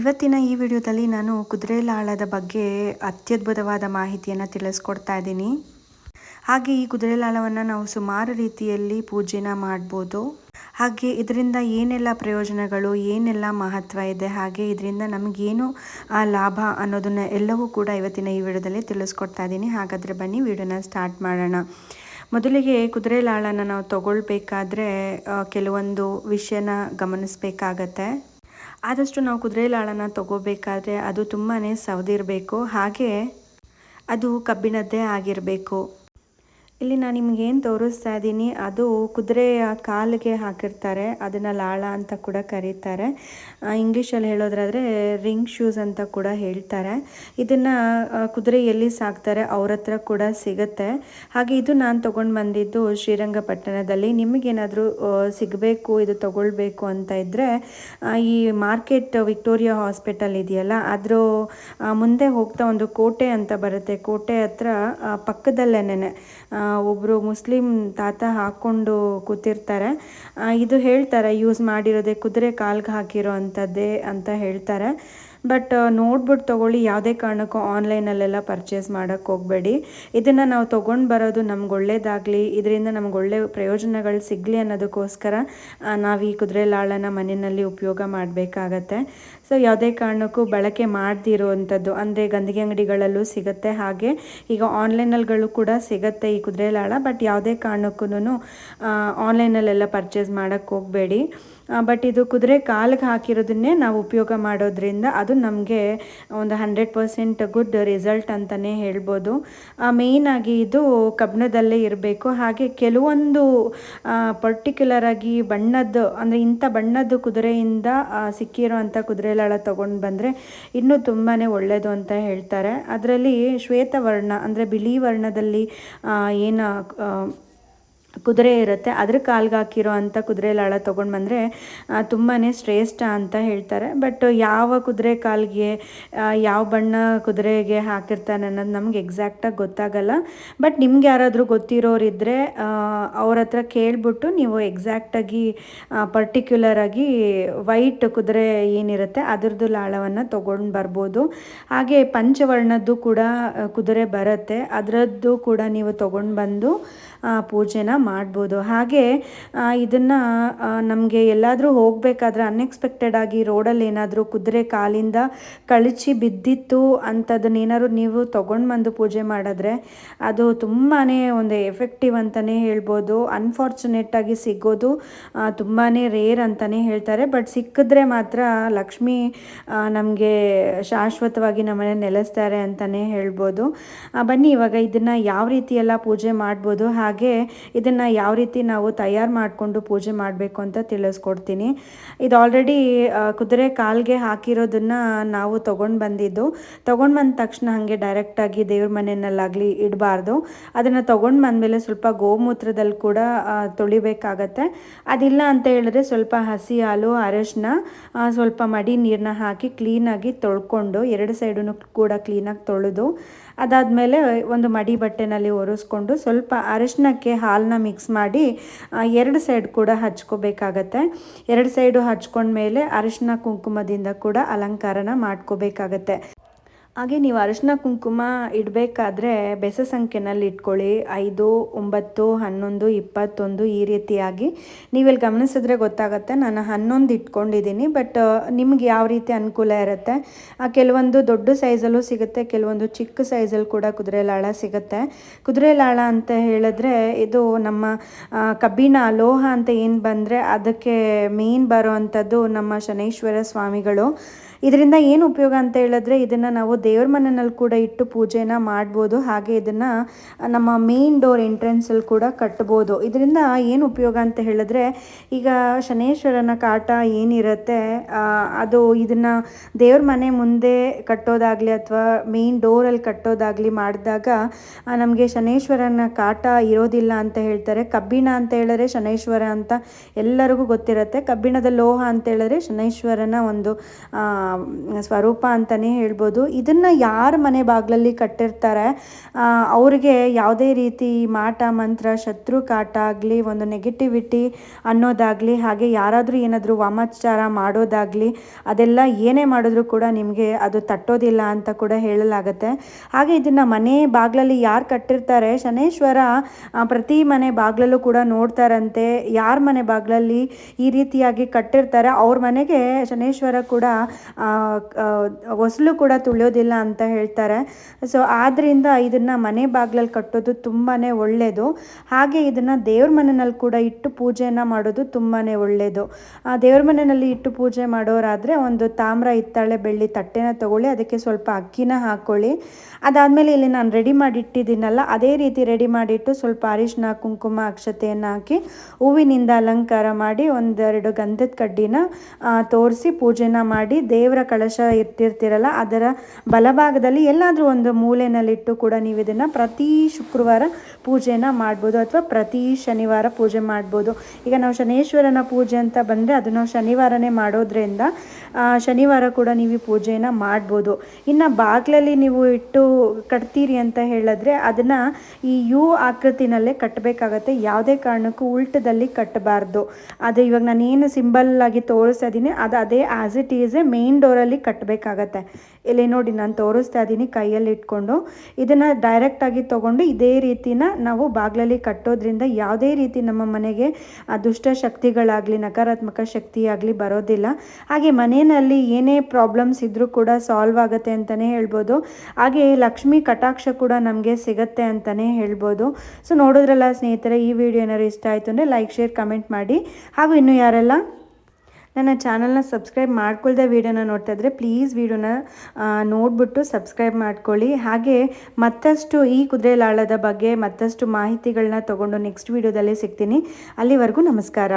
ಇವತ್ತಿನ ಈ ವಿಡಿಯೋದಲ್ಲಿ ನಾನು ಕುದುರೆಲಾಳದ ಬಗ್ಗೆ ಅತ್ಯದ್ಭುತವಾದ ಮಾಹಿತಿಯನ್ನು ತಿಳಿಸ್ಕೊಡ್ತಾ ಇದ್ದೀನಿ. ಹಾಗೆ ಈ ಕುದುರೆಲಾಳವನ್ನು ನಾವು ಸುಮಾರು ರೀತಿಯಲ್ಲಿ ಪೂಜೆನ ಮಾಡ್ಬೋದು. ಹಾಗೆ ಇದರಿಂದ ಏನೆಲ್ಲ ಪ್ರಯೋಜನಗಳು, ಏನೆಲ್ಲ ಮಹತ್ವ ಇದೆ, ಹಾಗೆ ಇದರಿಂದ ನಮಗೇನು ಲಾಭ ಅನ್ನೋದನ್ನು ಎಲ್ಲವೂ ಕೂಡ ಇವತ್ತಿನ ಈ ವಿಡಿಯೋದಲ್ಲಿ ತಿಳಿಸ್ಕೊಡ್ತಾ ಇದ್ದೀನಿ. ಹಾಗಾದರೆ ಬನ್ನಿ ವಿಡಿಯೋನ ಸ್ಟಾರ್ಟ್ ಮಾಡೋಣ. ಮೊದಲಿಗೆ ಕುದುರೆಲಾಳನ ನಾವು ತಗೊಳ್ಬೇಕಾದ್ರೆ ಕೆಲವೊಂದು ವಿಷಯನ ಗಮನಿಸಬೇಕಾಗತ್ತೆ. ಆದಷ್ಟು ನಾವು ಕುದುರೆಲಾಳನ್ನು ತಗೋಬೇಕಾದ್ರೆ ಅದು ತುಂಬಾ ಸವದಿರಬೇಕು. ಹಾಗೆ ಅದು ಕಬ್ಬಿಣದ್ದೇ ಆಗಿರಬೇಕು. ಇಲ್ಲಿ ನಾನು ನಿಮ್ಗೇನು ತೋರಿಸ್ತಾ ಇದ್ದೀನಿ ಅದು ಕುದುರೆಯ ಕಾಲಿಗೆ ಹಾಕಿರ್ತಾರೆ, ಅದನ್ನು ಲಾಳ ಅಂತ ಕೂಡ ಕರೀತಾರೆ. ಇಂಗ್ಲೀಷಲ್ಲಿ ಹೇಳೋದ್ರಾದರೆ ರಿಂಗ್ ಶೂಸ್ ಅಂತ ಕೂಡ ಹೇಳ್ತಾರೆ. ಇದನ್ನು ಕುದುರೆ ಎಲ್ಲಿ ಸಾಕ್ತಾರೆ ಅವ್ರ ಹತ್ರ ಕೂಡ ಸಿಗುತ್ತೆ. ಹಾಗೆ ಇದು ನಾನು ತೊಗೊಂಡು ಬಂದಿದ್ದು ಶ್ರೀರಂಗಪಟ್ಟಣದಲ್ಲಿ. ನಿಮಗೇನಾದರೂ ಸಿಗಬೇಕು, ಇದು ತಗೊಳ್ಬೇಕು ಅಂತ ಇದ್ದರೆ ಈ ಮಾರ್ಕೆಟ್ ವಿಕ್ಟೋರಿಯಾ ಹಾಸ್ಪಿಟಲ್ ಇದೆಯಲ್ಲ ಅದರ ಮುಂದೆ ಹೋಗ್ತಾ ಒಂದು ಕೋಟೆ ಅಂತ ಬರುತ್ತೆ. ಕೋಟೆ ಹತ್ರ ಪಕ್ಕದಲ್ಲೇನೆ ಒಬ್ಬರು ಮುಸ್ಲಿಂ ತಾತ ಹಾಕ್ಕೊಂಡು ಕೂತಿರ್ತಾರೆ. ಇದು ಹೇಳ್ತಾರೆ ಯೂಸ್ ಮಾಡಿರೋದೇ ಕುದುರೆ ಕಾಲ್ಗೆ ಹಾಕಿರೋ ಅಂಥದ್ದೇ ಅಂತ ಹೇಳ್ತಾರೆ. ಬಟ್ ನೋಡ್ಬಿಟ್ಟು ತೊಗೊಳ್ಳಿ, ಯಾವುದೇ ಕಾರಣಕ್ಕೂ ಆನ್ಲೈನಲ್ಲೆಲ್ಲ ಪರ್ಚೇಸ್ ಮಾಡೋಕ್ಕೆ ಹೋಗಬೇಡಿ. ಇದನ್ನು ನಾವು ತೊಗೊಂಡು ಬರೋದು ನಮ್ಗೆ ಒಳ್ಳೇದಾಗಲಿ, ಇದರಿಂದ ನಮ್ಗೆ ಒಳ್ಳೆ ಪ್ರಯೋಜನಗಳು ಸಿಗಲಿ ಅನ್ನೋದಕ್ಕೋಸ್ಕರ ನಾವು ಈ ಕುದುರೆ ಲಾಳನ ಮನೆಯಲ್ಲಿ ಉಪಯೋಗ ಮಾಡಬೇಕಾಗತ್ತೆ. ಸೊ, ಯಾವುದೇ ಕಾರಣಕ್ಕೂ ಬಳಕೆ ಮಾಡದಿರುವಂಥದ್ದು ಅಂದರೆ ಗಂದಿಗೆ ಅಂಗಡಿಗಳಲ್ಲೂ ಸಿಗುತ್ತೆ ಹಾಗೆ, ಈಗ ಆನ್ಲೈನಲ್ಲಿಗಳು ಕೂಡ ಸಿಗುತ್ತೆ ಈ ಕುದುರೆ ಲಾಳ ಬಟ್ ಯಾವುದೇ ಕಾರಣಕ್ಕೂ ಆನ್ಲೈನಲ್ಲೆಲ್ಲ ಪರ್ಚೇಸ್ ಮಾಡೋಕ್ಕೆ ಹೋಗಬೇಡಿ. ಬಟ್ ಇದು ಕುದುರೆ ಕಾಲಿಗೆ ಹಾಕಿರೋದನ್ನೇ ನಾವು ಉಪಯೋಗ ಮಾಡೋದ್ರಿಂದ ಅದು ನಮಗೆ ಒಂದು ಹಂಡ್ರೆಡ್ ಪರ್ಸೆಂಟ್ ಗುಡ್ ರಿಸಲ್ಟ್ ಅಂತಲೇ ಹೇಳ್ಬೋದು. ಮೇಯ್ನಾಗಿ ಇದು ಕಬ್ಬಿಣದಲ್ಲೇ ಇರಬೇಕು. ಹಾಗೆ ಕೆಲವೊಂದು ಪರ್ಟಿಕ್ಯುಲರ್ ಆಗಿ ಬಣ್ಣದ್ದು, ಅಂದರೆ ಇಂಥ ಬಣ್ಣದ್ದು ಕುದುರೆಯಿಂದ ಸಿಕ್ಕಿರೋಂಥ ಸಿಕ್ಕಿರೋ ಅಂಥ ಕುದುರೆ ಲಾಳ ತೊಗೊಂಡು ಬಂದರೆ ಇನ್ನೂ ತುಂಬಾ ಒಳ್ಳೆಯದು ಅಂತ ಹೇಳ್ತಾರೆ. ಅದರಲ್ಲಿ ಶ್ವೇತವರ್ಣ, ಅಂದರೆ ಬಿಳಿ ವರ್ಣದಲ್ಲಿ ಏನು ಕುದುರೆ ಇರುತ್ತೆ. ಅದ್ರ ಕಾಲ್ಗೆ ಹಾಕಿರೋ ಅಂಥ ಕುದುರೆ ಲಾಳ ತೊಗೊಂಡು ಬಂದರೆ ತುಂಬಾ ಶ್ರೇಷ್ಠ ಅಂತ ಹೇಳ್ತಾರೆ. ಬಟ್ ಯಾವ ಕುದುರೆ ಕಾಲ್ಗೆ ಯಾವ ಬಣ್ಣ ಕುದುರೆಗೆ ಹಾಕಿರ್ತಾನೆ ಅನ್ನೋದು ನಮ್ಗೆ ಎಕ್ಸಾಕ್ಟಾಗಿ ಗೊತ್ತಾಗಲ್ಲ. ಬಟ್ ನಿಮ್ಗೆ ಯಾರಾದರೂ ಗೊತ್ತಿರೋರಿದ್ದರೆ ಅವ್ರ ಹತ್ರ ಕೇಳಿಬಿಟ್ಟು ನೀವು ಎಕ್ಸಾಕ್ಟಾಗಿ ಪರ್ಟಿಕ್ಯುಲರ್ ಆಗಿ ವೈಟ್ ಕುದುರೆ ಏನಿರುತ್ತೆ, ಅದರದ್ದು ಲಾಳವನ್ನು ತೊಗೊಂಡು ಬರ್ಬೋದು. ಹಾಗೆ ಪಂಚವರ್ಣದ್ದು ಕೂಡ ಕುದುರೆ ಬರುತ್ತೆ. ಅದರದ್ದು ಕೂಡ ನೀವು ತೊಗೊಂಡು ಬಂದು ಪೂಜೆನ ಮಾಡ್ಬೋದು. ಹಾಗೆ ಇದನ್ನು ನಮಗೆ ಎಲ್ಲಾದರೂ ಹೋಗಬೇಕಾದ್ರೆ ಅನ್ಎಕ್ಸ್ಪೆಕ್ಟೆಡ್ ಆಗಿ ರೋಡಲ್ಲಿ ಏನಾದರೂ ಕುದುರೆ ಕಾಲಿಂದ ಕಳಚಿ ಬಿದ್ದಿತ್ತು ಅಂಥದ್ದನ್ನೇನಾದ್ರು ನೀವು ತೊಗೊಂಡು ಬಂದು ಪೂಜೆ ಮಾಡಿದ್ರೆ ಅದು ತುಂಬಾ ಒಂದು ಎಫೆಕ್ಟಿವ್ ಅಂತಲೇ ಹೇಳ್ಬೋದು. ಅನ್ಫಾರ್ಚುನೇಟಾಗಿ ಸಿಗೋದು ತುಂಬಾ ರೇರ್ ಅಂತಲೇ ಹೇಳ್ತಾರೆ. ಬಟ್ ಸಿಕ್ಕಿದ್ರೆ ಮಾತ್ರ ಲಕ್ಷ್ಮಿ ನಮಗೆ ಶಾಶ್ವತವಾಗಿ ನಮ್ಮನೆ ನೆಲೆಸ್ತಾರೆ ಅಂತಲೇ ಹೇಳ್ಬೋದು. ಬನ್ನಿ, ಇವಾಗ ಇದನ್ನು ಯಾವ ರೀತಿ ಎಲ್ಲ ಪೂಜೆ ಮಾಡ್ಬೋದು? ಹಾಗೆ ಇದನ್ನು ಯಾವ ರೀತಿ ನಾವು ತಯಾರು ಮಾಡಿಕೊಂಡು ಪೂಜೆ ಮಾಡಬೇಕು ಅಂತ ತಿಳಿಸ್ಕೊಡ್ತೀನಿ. ಇದು ಆಲ್ರೆಡಿ ಕುದುರೆ ಕಾಲ್ಗೆ ಹಾಕಿರೋದನ್ನು ನಾವು ತೊಗೊಂಡು ಬಂದಿದ್ದು. ತೊಗೊಂಡು ಬಂದ ತಕ್ಷಣ ಹಾಗೆ ಡೈರೆಕ್ಟಾಗಿ ದೇವ್ರ ಮನೆಯಲ್ಲಾಗಲಿ ಇಡಬಾರ್ದು. ಅದನ್ನು ತೊಗೊಂಡು ಬಂದಮೇಲೆ ಸ್ವಲ್ಪ ಗೋಮೂತ್ರದಲ್ಲಿ ಕೂಡ ತೊಳಿಬೇಕಾಗತ್ತೆ. ಅದಿಲ್ಲ ಅಂತ ಹೇಳಿದ್ರೆ ಸ್ವಲ್ಪ ಹಸಿ ಹಾಲು, ಅರಶಿನ ಸ್ವಲ್ಪ ಮಡಿ ನೀರನ್ನ ಹಾಕಿ ಕ್ಲೀನಾಗಿ ತೊಳ್ಕೊಂಡು ಎರಡು ಸೈಡೂ ಕೂಡ ಕ್ಲೀನಾಗಿ ತೊಳೆದು ಅದಾದಮೇಲೆ ಒಂದು ಮಡಿ ಬಟ್ಟೆನಲ್ಲಿ ಒರೆಸ್ಕೊಂಡು ಸ್ವಲ್ಪ ಅರಿಶಿನಕ್ಕೆ ಹಾಲನ್ನ ಮಿಕ್ಸ್ ಮಾಡಿ ಎರಡು ಸೈಡ್ ಕೂಡ ಹಚ್ಕೋಬೇಕಾಗತ್ತೆ. ಎರಡು ಸೈಡು ಹಚ್ಕೊಂಡ್ಮೇಲೆ ಅರಿಶಿನ ಕುಂಕುಮದಿಂದ ಕೂಡ ಅಲಂಕಾರನ ಮಾಡ್ಕೋಬೇಕಾಗತ್ತೆ. ಹಾಗೆ ನೀವು ಅರಿಶಿನ ಕುಂಕುಮ ಇಡಬೇಕಾದ್ರೆ ಬೆಸ ಸಂಖ್ಯೆನಲ್ಲಿ ಇಟ್ಕೊಳ್ಳಿ. ಐದು, ಒಂಬತ್ತು, ಹನ್ನೊಂದು, ಇಪ್ಪತ್ತೊಂದು ಈ ರೀತಿಯಾಗಿ. ನೀವಿಲ್ಲಿ ಗಮನಿಸಿದ್ರೆ ಗೊತ್ತಾಗುತ್ತೆ, ನಾನು ಹನ್ನೊಂದು ಇಟ್ಕೊಂಡಿದ್ದೀನಿ, ಬಟ್ ನಿಮ್ಗೆ ಯಾವ ರೀತಿ ಅನುಕೂಲ ಇರುತ್ತೆ? ಕೆಲವೊಂದು ದೊಡ್ಡ ಸೈಜಲ್ಲೂ ಸಿಗುತ್ತೆ, ಕೆಲವೊಂದು ಚಿಕ್ಕ ಸೈಜಲ್ಲಿ ಕೂಡ ಕುದುರೆ ಲಾಳ ಸಿಗುತ್ತೆ. ಕುದುರೆ ಲಾಳ ಅಂತ ಹೇಳಿದ್ರೆ ಇದು ನಮ್ಮ ಕಬ್ಬಿಣ ಲೋಹ ಅಂತ ಏನು ಬಂದರೆ ಅದಕ್ಕೆ ಮೇನ್ ಬರೋ ಅಂಥದ್ದು ನಮ್ಮ ಶನೈಶ್ವರ ಸ್ವಾಮಿಗಳು. ಇದರಿಂದ ಏನು ಉಪಯೋಗ ಅಂತ ಹೇಳಿದ್ರೆ ಇದನ್ನು ನಾವು ದೇವ್ರ ಮನೆಯಲ್ಲಿ ಕೂಡ ಇಟ್ಟು ಪೂಜೆನ ಮಾಡ್ಬೋದು. ಹಾಗೆ ಇದನ್ನು ನಮ್ಮ ಮೇನ್ ಡೋರ್ ಎಂಟ್ರೆನ್ಸಲ್ಲಿ ಕೂಡ ಕಟ್ಬೋದು. ಇದರಿಂದ ಏನು ಉಪಯೋಗ ಅಂತ ಹೇಳಿದ್ರೆ ಈಗ ಶನೇಶ್ವರನ ಕಾಟ ಏನಿರುತ್ತೆ ಅದು ಇದನ್ನು ದೇವ್ರ ಮನೆ ಮುಂದೆ ಕಟ್ಟೋದಾಗಲಿ ಅಥವಾ ಮೇನ್ ಡೋರಲ್ಲಿ ಕಟ್ಟೋದಾಗಲಿ ಮಾಡಿದಾಗ ನಮಗೆ ಶನೇಶ್ವರನ ಕಾಟ ಇರೋದಿಲ್ಲ ಅಂತ ಹೇಳ್ತಾರೆ. ಕಬ್ಬಿಣ ಅಂತ ಹೇಳಿದ್ರೆ ಶನೇಶ್ವರ ಅಂತ ಎಲ್ಲರಿಗೂ ಗೊತ್ತಿರುತ್ತೆ. ಕಬ್ಬಿಣದ ಲೋಹ ಅಂತ ಹೇಳಿದ್ರೆ ಶನೇಶ್ವರನ ಒಂದು ಸ್ವರೂಪ ಅಂತಲೇ ಹೇಳ್ಬೋದು. ಇದನ್ನು ಯಾರ ಮನೆ ಬಾಗಿಲಲ್ಲಿ ಕಟ್ಟಿರ್ತಾರೆ? ಅವರಿಗೆ ಯಾವುದೇ ರೀತಿ ಮಾಟ, ಮಂತ್ರ, ಶತ್ರು, ಕಾಟ ಆಗಲಿ, ಒಂದು ನೆಗೆಟಿವಿಟಿ ಅನ್ನೋದಾಗಲಿ, ಹಾಗೆ ಯಾರಾದರೂ ಏನಾದರೂ ವಾಮಾಚಾರ ಮಾಡೋದಾಗಲಿ, ಅದೆಲ್ಲ ಏನೇ ಮಾಡಿದ್ರು ಕೂಡ ನಿಮಗೆ ಅದು ತಟ್ಟೋದಿಲ್ಲ ಅಂತ ಕೂಡ ಹೇಳಲಾಗುತ್ತೆ. ಹಾಗೆ ಇದನ್ನು ಮನೆ ಬಾಗಿಲಲ್ಲಿ ಯಾರು ಕಟ್ಟಿರ್ತಾರೆ? ಶನೇಶ್ವರ ಪ್ರತಿ ಮನೆ ಬಾಗಿಲಲ್ಲೂ ಕೂಡ ನೋಡ್ತಾರಂತೆ. ಯಾರ ಮನೆ ಬಾಗಿಲಲ್ಲಿ ಈ ರೀತಿಯಾಗಿ ಕಟ್ಟಿರ್ತಾರೆ? ಅವ್ರ ಮನೆಗೆ ಶನೇಶ್ವರ ಕೂಡ ಹೊಸಲು ಕೂಡ ತುಳಿಯೋದಿಲ್ಲ ಅಂತ ಹೇಳ್ತಾರೆ. ಸೊ ಆದ್ದರಿಂದ ಇದನ್ನು ಮನೆ ಬಾಗಿಲಲ್ಲಿ ಕಟ್ಟೋದು ತುಂಬಾ ಒಳ್ಳೆಯದು ಹಾಗೆ ಇದನ್ನು ದೇವ್ರ ಮನೆಯಲ್ಲಿ ಕೂಡ ಇಟ್ಟು ಪೂಜೆಯನ್ನು ಮಾಡೋದು ತುಂಬಾ ಒಳ್ಳೆಯದು ಆ, ದೇವ್ರ ಮನೆಯಲ್ಲಿ ಇಟ್ಟು ಪೂಜೆ ಮಾಡೋರಾದರೆ ಒಂದು ತಾಮ್ರ, ಹಿತ್ತಾಳೆ, ಬೆಳ್ಳಿ ತಟ್ಟೆನ ತಗೊಳ್ಳಿ, ಅದಕ್ಕೆ ಸ್ವಲ್ಪ ಅಕ್ಕಿನ ಹಾಕ್ಕೊಳ್ಳಿ ಅದಾದಮೇಲೆ ಇಲ್ಲಿ ನಾನು ರೆಡಿ ಮಾಡಿ ಇಟ್ಟಿದ್ದೀನಲ್ಲ ಅದೇ ರೀತಿ ರೆಡಿ ಮಾಡಿಟ್ಟು ಸ್ವಲ್ಪ ಅರಿಶಿನ ಕುಂಕುಮ, ಅಕ್ಷತೆಯನ್ನು ಹಾಕಿ ಹೂವಿನಿಂದ ಅಲಂಕಾರ ಮಾಡಿ ಒಂದೆರಡು ಗಂಧದ ಕಡ್ಡಿನ ತೋರಿಸಿ ಪೂಜೆನ ಮಾಡಿ ದೇವರ ಕಳಶ ಇರ್ತಿರ್ತಿರಲ್ಲ ಅದರ ಬಲಭಾಗದಲ್ಲಿ ಎಲ್ಲಾದರೂ ಒಂದು ಮೂಲೆಯಲ್ಲಿಟ್ಟು ಕೂಡ ನೀವು ಇದನ್ನು ಪ್ರತಿ ಶುಕ್ರವಾರ ಪೂಜೆನ ಮಾಡ್ಬೋದು ಅಥವಾ ಪ್ರತಿ ಶನಿವಾರ ಪೂಜೆ ಮಾಡ್ಬೋದು. ಈಗ ನಾವು ಶನೇಶ್ವರನ ಪೂಜೆ ಅಂತ ಬಂದರೆ ಅದನ್ನು ನಾವು ಶನಿವಾರನೇ ಮಾಡೋದ್ರಿಂದ ಶನಿವಾರ ಕೂಡ ನೀವು ಈ ಮಾಡ್ಬೋದು. ಇನ್ನು ಬಾಗಿಲಲ್ಲಿ ನೀವು ಇಟ್ಟು ಕಟ್ತೀರಿ ಅಂತ ಹೇಳಿದ್ರೆ ಅದನ್ನು ಈ ಯು ಆಕೃತಿನಲ್ಲೇ ಕಟ್ಟಬೇಕಾಗತ್ತೆ ಯಾವುದೇ ಕಾರಣಕ್ಕೂ ಉಲ್ಟದಲ್ಲಿ ಕಟ್ಟಬಾರ್ದು ಅದು ಇವಾಗ ನಾನು ಏನು ಸಿಂಬಲ್ ಆಗಿ ತೋರಿಸ್ತಾ ಇದ್ದೀನಿ ಅದು ಅದೇ as it is a main ಡೋರಲ್ಲಿ ಕಟ್ಟಬೇಕಾಗತ್ತೆ. ಇಲ್ಲಿ ನೋಡಿ ನಾನು ತೋರಿಸ್ತಾ ಇದ್ದೀನಿ ಕೈಯಲ್ಲಿ ಇಟ್ಕೊಂಡು. ಇದನ್ನು ಡೈರೆಕ್ಟಾಗಿ ತೊಗೊಂಡು ಇದೇ ರೀತಿನ ನಾವು ಬಾಗಿಲಲ್ಲಿ ಕಟ್ಟೋದ್ರಿಂದ ಯಾವುದೇ ರೀತಿ ನಮ್ಮ ಮನೆಗೆ ದುಷ್ಟ ಶಕ್ತಿಗಳಾಗಲಿ, ನಕಾರಾತ್ಮಕ ಶಕ್ತಿಯಾಗಲಿ ಬರೋದಿಲ್ಲ. ಹಾಗೆ ಮನೆಯಲ್ಲಿ ಏನೇ ಪ್ರಾಬ್ಲಮ್ಸ್ ಇದ್ದರೂ ಕೂಡ ಸಾಲ್ವ್ ಆಗುತ್ತೆ ಅಂತಲೇ ಹೇಳ್ಬೋದು. ಹಾಗೆ ಲಕ್ಷ್ಮಿ ಕಟಾಕ್ಷ ಕೂಡ ನಮಗೆ ಸಿಗತ್ತೆ ಅಂತಲೇ ಹೇಳ್ಬೋದು. ಸೊ ನೋಡಿದ್ರಲ್ಲ ಸ್ನೇಹಿತರೆ, ಈ ವಿಡಿಯೋ ಏನಾದ್ರು ಇಷ್ಟ ಆಯಿತು ಅಂದರೆ ಲೈಕ್ ಶೇರ್ ಕಮೆಂಟ್ ಮಾಡಿ. ಹಾಗೂ ಇನ್ನು ಯಾರೆಲ್ಲ ನನ್ನ ಚಾನಲ್ನ ಸಬ್ಸ್ಕ್ರೈಬ್ ಮಾಡ್ಕೊಳ್ದೆ ವೀಡಿಯೋನ ನೋಡ್ತಾ ಇದ್ದರೆ ಪ್ಲೀಸ್ ವೀಡಿಯೋನ ನೋಡಿಬಿಟ್ಟು ಸಬ್ಸ್ಕ್ರೈಬ್ ಮಾಡ್ಕೊಳ್ಳಿ. ಹಾಗೆ ಮತ್ತಷ್ಟು ಈ ಕುದುರೆ ಲಾಳದ ಬಗ್ಗೆ ಮತ್ತಷ್ಟು ಮಾಹಿತಿಗಳನ್ನ ತೊಗೊಂಡು ನೆಕ್ಸ್ಟ್ ವೀಡಿಯೋದಲ್ಲೇ ಸಿಗ್ತೀನಿ. ಅಲ್ಲಿವರೆಗೂ ನಮಸ್ಕಾರ.